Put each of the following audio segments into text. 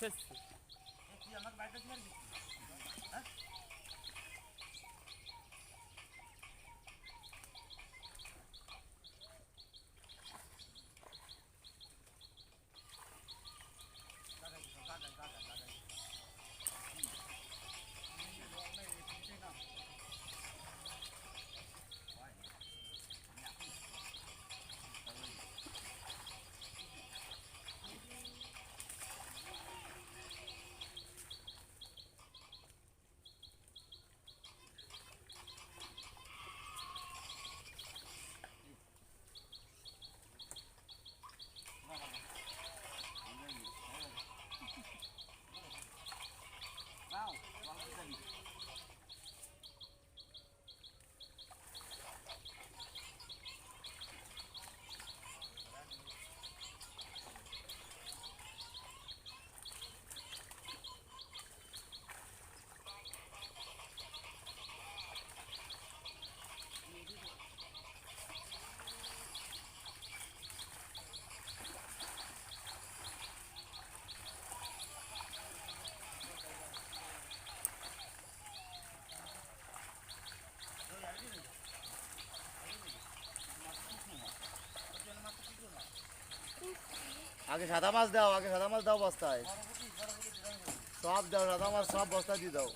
Ses. আগে সাদা মাছ দাও, আগে সাদা মাছ দাও বস্তায়। সব দাও, সাদা মাছ সব বস্তায় দিয়ে দাও।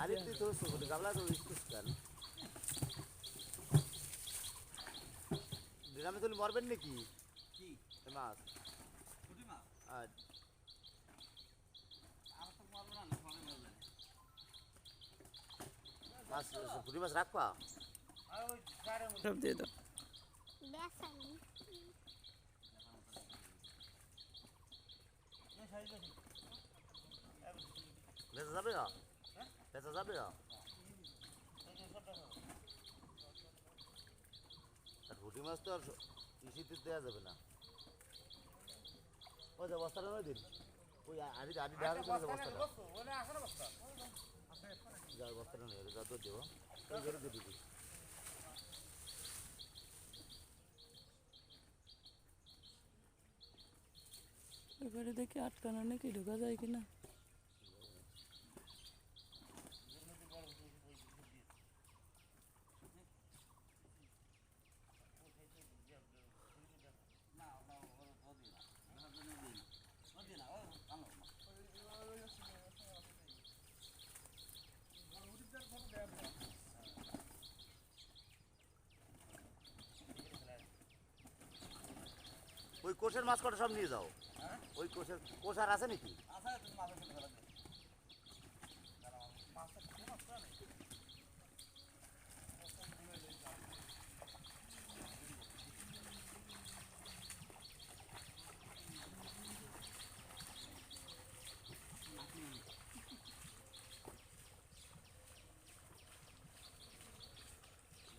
আরেকটি তো সুগুলি গাবলা তো ইস্কুস কেন ডিরামে তুলি মরবেন নাকি কি এ মাছ পুঁটি মাছ আর আর তো মারবো না পরে বললেন মাছ পুঁটি মাছ রাখবা আর ওই গাড়ির মধ্যে সব দিয়ে দাও বেসালি এই সাইজে বেচা যাবে না বেচা যাবে আর পুঁটি মাছ তো আর ইসিতে দেওয়া যাবে না। ওই যে বস্তাটা নয় দিন। ওই আড়ি আড়ি দেখা যাচ্ছে যে বস্তাটা। ওনে আসে না বস্তা যা বস্তাটা নেই যা তো দেবো। ওই ঘরে দিয়ে দিবি। এবারে দেখি আটকানো নাকি, ঢোকা যায় কিনা না ওটা ও ও দিই না ওটা দিই না ও দিই না ও আনো ওই কোষের মাছ কটা সব নিয়ে যাও ওই কোষের কোষ আর আছে নাকি?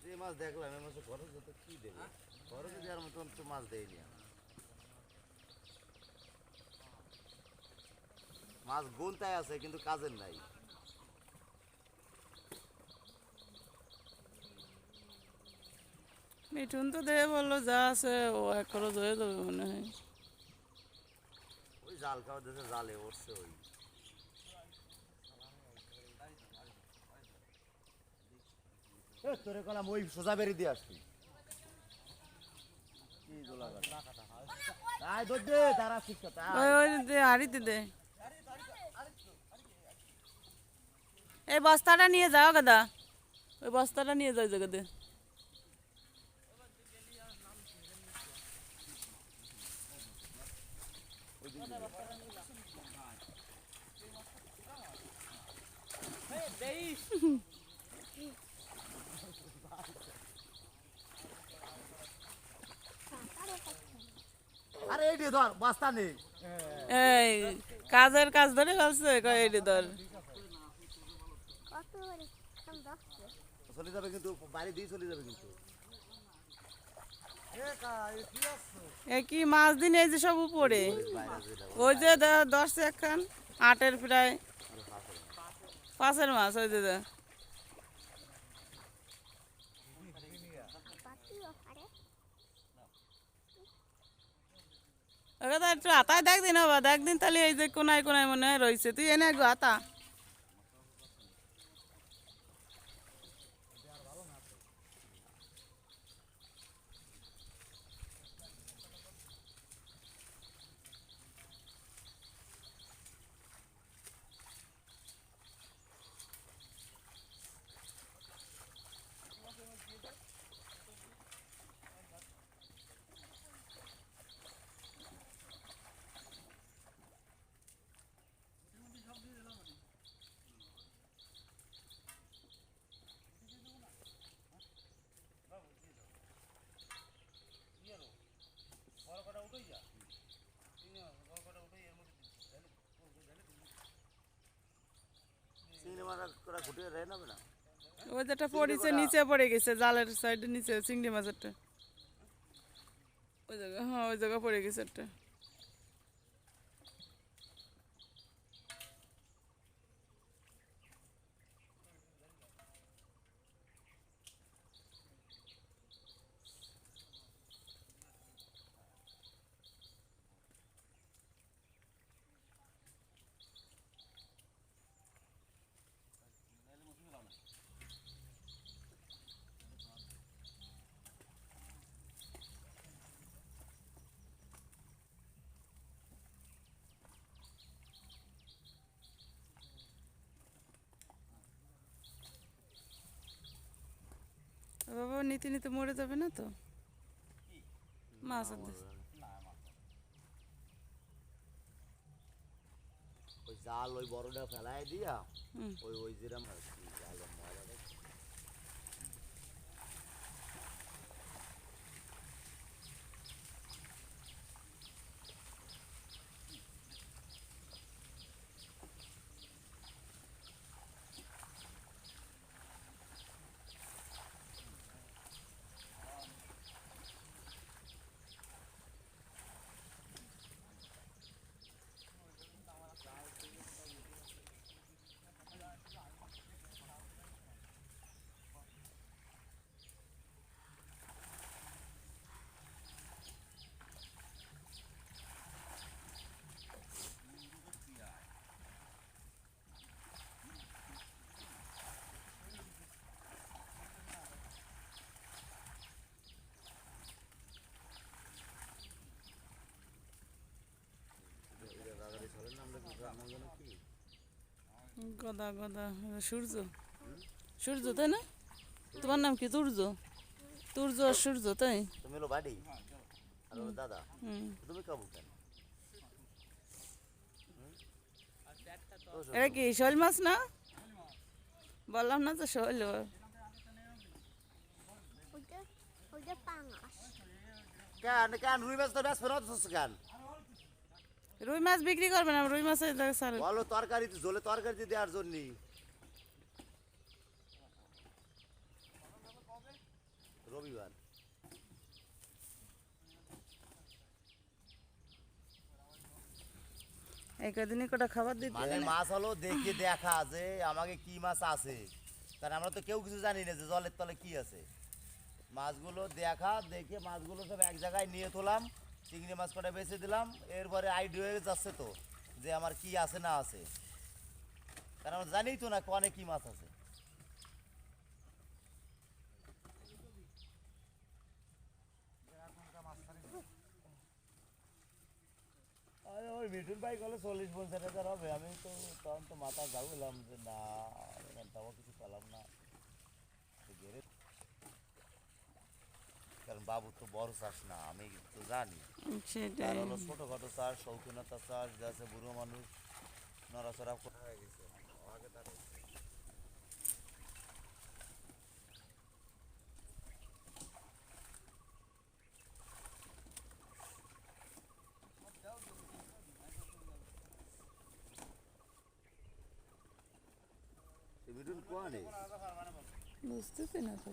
যে মাছ দেখলাম এই মাছে খরচ হতো কি দেবে খরচ দেওয়ার মতন তো মাছ দেয়নি আর। মাছ গুনতায় আছে কিন্তু কাজের নাই। মিঠুন তো দেহে বলল যা আছে ও এক খরচ হয়ে যাবে মনে হয়। ওই জাল খাওয়া দেশে জালে উঠছে ওই। এ, তোরে কলাম ওই সোজা বেরিয়ে দিয়ে আসছি কি গোলাঘাট? আয় দৌড় দে, তারা শিক্ষা, তারা। ওই ওই দে হাড়িতে দে। এই বস্তাটা নিয়ে যাও গাদা। ওই বস্তাটা নিয়ে যাও জায়গাতে আরে এই ধর বাস্তা নেই। এই কাজের কাজ ধরে ফেলছে কয় এই ধর। চলে যাবে কিন্তু বাড়ি দিয়ে চলে যাবে কিন্তু। এ কি মাছ দিন এই যে সব উপরে? ওই যে দশ একখান আটের প্রায়। পাঁচের মাছ ওই যে একটু আতায় দেখ দিন বাবা দেখ দিন তাহলে এই যে কোনায় কোনায় মনে হয় রয়েছে। তুই এনে একটু আতা চিংড়ি মাছ করা ঘুটিয়ে রে নেবে না ওই যেটা পড়েছে নিচে পড়ে গেছে জালের সাইডে নিচে চিংড়ি মাছেরটা। ওই জায়গা হ্যাঁ ওই জায়গা পড়ে গেছে একটা। বাবা নিতে নিতে মরে যাবে না তো? মাছ ওই জাল ওই বড়টা ফেলায় দিয়া। ওই ওই যেরম আর কি। গদা গদা সূর্য। সূর্য তাই না? তোমার নাম কি? তুর্য তুর্য আর সূর্য তাই? তুমি হলো বাড়ি? আর দাদা? তুমি কাবু কেন? এটা কি শৈল মাছ না? বললাম না তো শৈল। কেন কেন রুই মাছ তো ব্যাস ফেরত কেন? রুই মাছ বিক্রি করবে না রুই মাছ স্যার বলো তরকারি ঝোলে তরকারি দেওয়ার জন্য। রবিবার। এই কদিনই কটা খাবার দিতে মানে মাছ হলো দেখে দেখা যে আমাকে কি মাছ আছে। কারণ আমরা তো কেউ কিছু জানি না যে জলের তলে কি আছে। মাছগুলো দেখা দেখে মাছগুলো সব এক জায়গায় নিয়ে তোলাম। চিংড়ি মাছ কটা বেছে দিলাম, এরপরে আইডিয়া যাচ্ছে তো যে আমার কি আছে না আছে। কারণ আমরা জানি তো না কনে কি মাছ আছে। ভাই চল্লিশ পঞ্চাশ হাজার হবে। আমি তো তখন তো মাথা যাবলাম যে না কিছু পেলাম না তো গেলে কারণ বাবু তো বড় চাষ না আমি তো জানি। সেটাই। হলো ছোটোখাটো চাষ শৌখিনতা চাষ যাচ্ছে বুড়ো মানুষ নড়াচড়া করে হয়ে গেছে। আগে তার বুঝতেছি না তো